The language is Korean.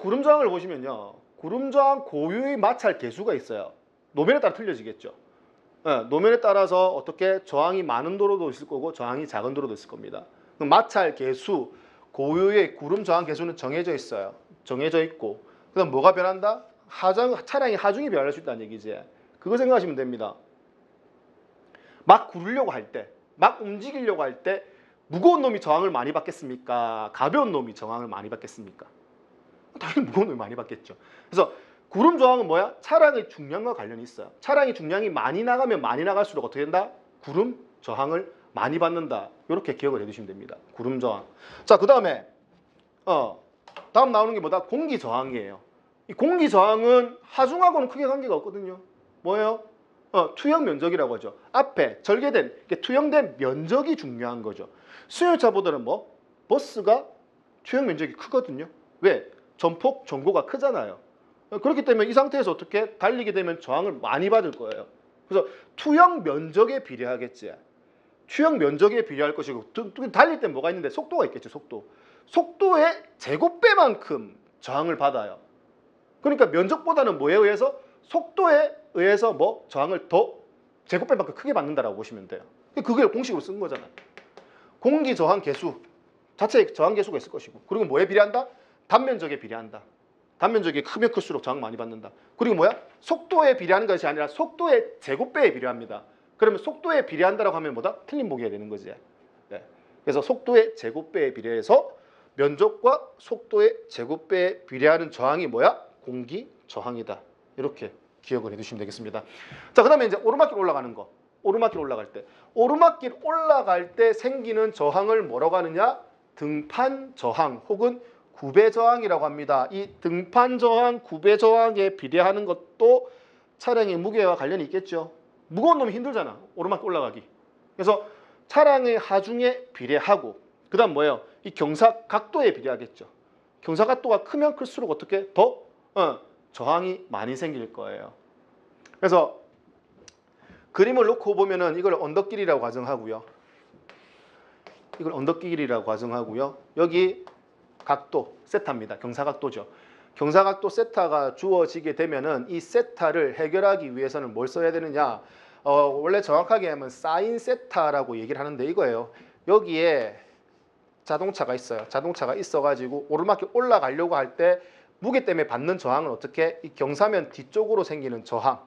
구름 저항을 보시면요. 구름 저항 고유의 마찰 계수가 있어요. 노면에 따라 틀려지겠죠. 예, 노면에 따라서 어떻게 저항이 많은 도로도 있을 거고 저항이 작은 도로도 있을 겁니다. 마찰 계수 고유의 구름 저항 계수는 정해져 있어요. 정해져 있고 그다음 뭐가 변한다? 하중 차량이 하중이 변할 수 있다는 얘기지. 그거 생각하시면 됩니다. 막 구르려고 할 때, 막 움직이려고 할 때 무거운 놈이 저항을 많이 받겠습니까? 가벼운 놈이 저항을 많이 받겠습니까? 당연히 무거운 놈이 많이 받겠죠. 그래서 구름 저항은 뭐야? 차량의 중량과 관련이 있어요. 차량의 중량이 많이 나가면 많이 나갈수록 어떻게 된다? 구름 저항을 많이 받는다. 이렇게 기억을 해두시면 됩니다. 구름 저항. 자, 그 다음에 어 다음 나오는 게 뭐다? 공기 저항이에요. 이 공기 저항은 하중하고는 크게 관계가 없거든요. 뭐예요? 어, 투영 면적이라고 하죠. 앞에 절개된 투영된 면적이 중요한 거죠. 수용차보다는 뭐 버스가 투영 면적이 크거든요. 왜? 전폭 전고가 크잖아요. 어, 그렇기 때문에 이 상태에서 어떻게 달리게 되면 저항을 많이 받을 거예요. 그래서 투영 면적에 비례하겠지. 투영 면적에 비례할 것이고 달릴 때 뭐가 있는데 속도가 있겠죠. 속도. 속도의 제곱배만큼 저항을 받아요. 그러니까 면적보다는 뭐에 의해서 속도에 의해서 뭐 저항을 더 제곱배만큼 크게 받는다라고 보시면 돼요. 그걸 공식으로 쓴 거잖아요. 공기 저항 계수 자체에 저항 계수가 있을 것이고 그리고 뭐에 비례한다? 단면적에 비례한다. 단면적이 크면 클수록 저항 많이 받는다. 그리고 뭐야? 속도에 비례하는 것이 아니라 속도의 제곱배에 비례합니다. 그러면 속도에 비례한다라고 하면 뭐다? 틀린 보기가 되는 거지. 네. 그래서 속도의 제곱배에 비례해서 면적과 속도의 제곱배에 비례하는 저항이 뭐야? 공기 저항이다. 이렇게 기억을 해두시면 되겠습니다. 자, 그 다음에 이제 오르막길 올라가는 거. 오르막길 올라갈 때, 오르막길 올라갈 때 생기는 저항을 뭐라고 하느냐? 등판 저항 혹은 구배 저항이라고 합니다. 이 등판 저항, 구배 저항에 비례하는 것도 차량의 무게와 관련이 있겠죠. 무거운 놈이 힘들잖아. 오르막 올라가기. 그래서 차량의 하중에 비례하고 그 다음 뭐예요? 이 경사 각도에 비례하겠죠. 경사 각도가 크면 클수록 어떻게 더 어, 저항이 많이 생길 거예요. 그래서 그림을 놓고 보면은 이걸 언덕길이라고 가정하고요. 이걸 언덕길이라고 가정하고요. 여기 각도 세타입니다. 경사각도죠. 경사각도 세타가 주어지게 되면은 이 세타를 해결하기 위해서는 뭘 써야 되느냐? 어, 원래 정확하게 하면 사인 세타라고 얘기를 하는데 이거예요. 여기에 자동차가 있어요. 자동차가 있어가지고 오르막길 올라가려고 할 때 무게 때문에 받는 저항은 어떻게 이 경사면 뒤쪽으로 생기는 저항